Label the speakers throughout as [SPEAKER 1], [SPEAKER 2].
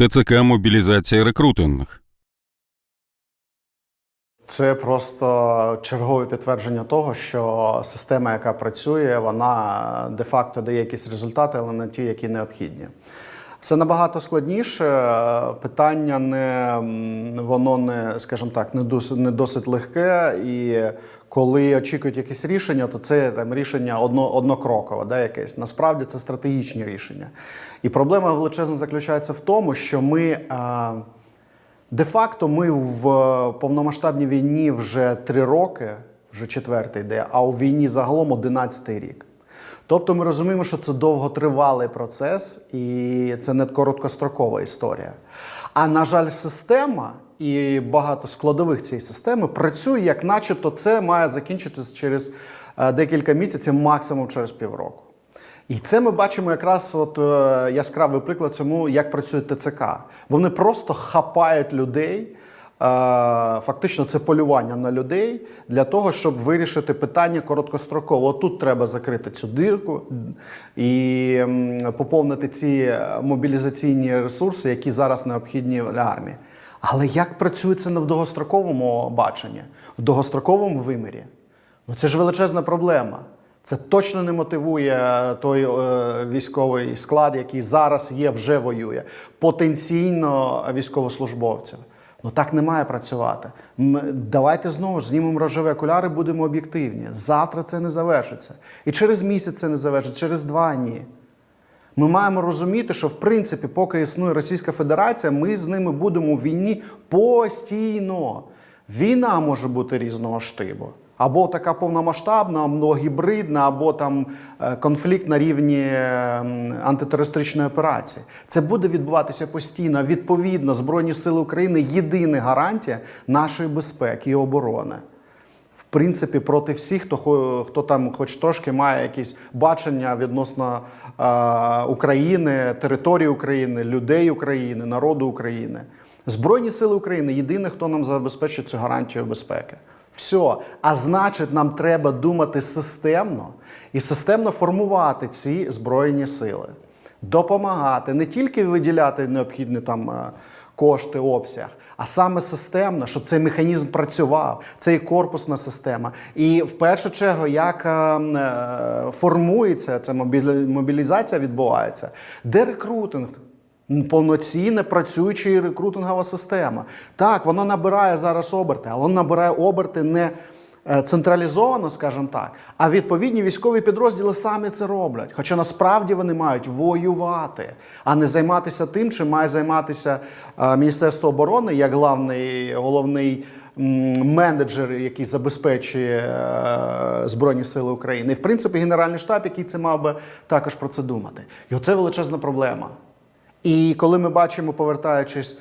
[SPEAKER 1] ТЦК мобілізація рекрутинг.
[SPEAKER 2] Це просто чергове підтвердження того, що система, яка працює, вона де-факто дає якісь результати, але не ті, які необхідні. Все набагато складніше. Питання не воно не, скажімо так, не досить, не досить легке. І коли очікують якісь рішення, то це там рішення одно, однокрокове, да, якесь. Насправді це стратегічні рішення. І проблема величезна заключається в тому, що ми. А, Де-факто ми в повномасштабній війні вже три роки, вже четвертий йде, а у війні загалом одинадцятий рік. Тобто ми розуміємо, що це довготривалий процес і це не короткострокова історія. А на жаль, система і багато складових цієї системи працює, як начебто це має закінчитися через е, декілька місяців, максимум через півроку. І це ми бачимо якраз от е, яскравий приклад цьому, як працює ТЦК. Вони просто хапають людей. Е, Фактично, це полювання на людей для того, щоб вирішити питання короткостроково. От Тут треба закрити цю дирку і поповнити ці мобілізаційні ресурси, які зараз необхідні для армії. Але як працює це в довгостроковому баченні, в довгостроковому вимірі? Ну це ж величезна проблема. Це точно не мотивує той е, військовий склад, який зараз є, вже воює, потенційно військовослужбовців. Ну так не має працювати. Давайте знову ж знімемо рожеві окуляри, будемо об'єктивні. Завтра це не завершиться. І через місяць це не завершиться, через два ні. Ми маємо розуміти, що в принципі, поки існує Російська Федерація, ми з ними будемо в війні постійно. Війна може бути різного штибу. Або така повномасштабна, або гібридна, або там е, конфлікт на рівні ем, антитерористичної операції. Це буде відбуватися постійно. Відповідно, Збройні Сили України єдина гарантія нашої безпеки і оборони в принципі проти всіх, хто хто там, хоч трошки має якісь бачення відносно е, України, території України, людей України, народу України. Збройні сили України єдине, хто нам забезпечить цю гарантію безпеки. Все. А значить, нам треба думати системно і системно формувати ці збройні сили, допомагати не тільки виділяти необхідні там е, кошти, обсяг, а саме системно, щоб цей механізм працював, це і корпусна система. І в першу чергу, як е, е, формується ця мобілі- мобілізація, відбувається, де рекрутинг. Повноцінна працююча рекрутингова система. Так, воно набирає зараз оберти, але воно набирає оберти не е, централізовано, скажімо так, а відповідні військові підрозділи самі це роблять. Хоча насправді вони мають воювати, а не займатися тим, чим має займатися е, Міністерство оборони як главний, головний менеджер, який забезпечує е, Збройні Сили України. І в принципі Генеральний штаб, який це мав би також про це думати. І оце величезна проблема. І коли ми бачимо, повертаючись,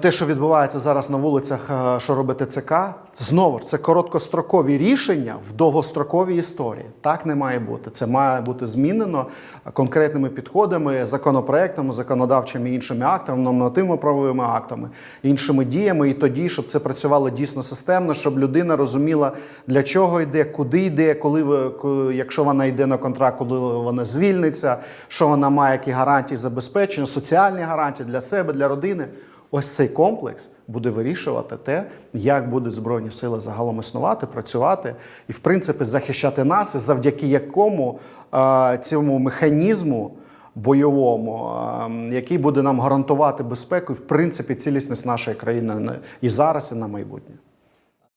[SPEAKER 2] те, що відбувається зараз на вулицях, е, що робить ТЦК, знову ж це короткострокові рішення в довгостроковій історії. Так не має бути. Це має бути змінено конкретними підходами, законопроектами, законодавчими іншими актами, нормативно-правовими актами, іншими діями. І тоді, щоб це працювало дійсно системно, щоб людина розуміла, для чого йде, куди йде, коли ви- якщо вона йде на контракт, коли вона звільниться, що вона має які гарантії забезпечення, соціальні гарантії для себе, для родини. Ось цей комплекс буде вирішувати те, як будуть збройні сили загалом існувати, працювати і, в принципі, захищати нас, завдяки якому цьому механізму бойовому, який буде нам гарантувати безпеку і, в принципі, цілісність нашої країни і зараз, і на майбутнє.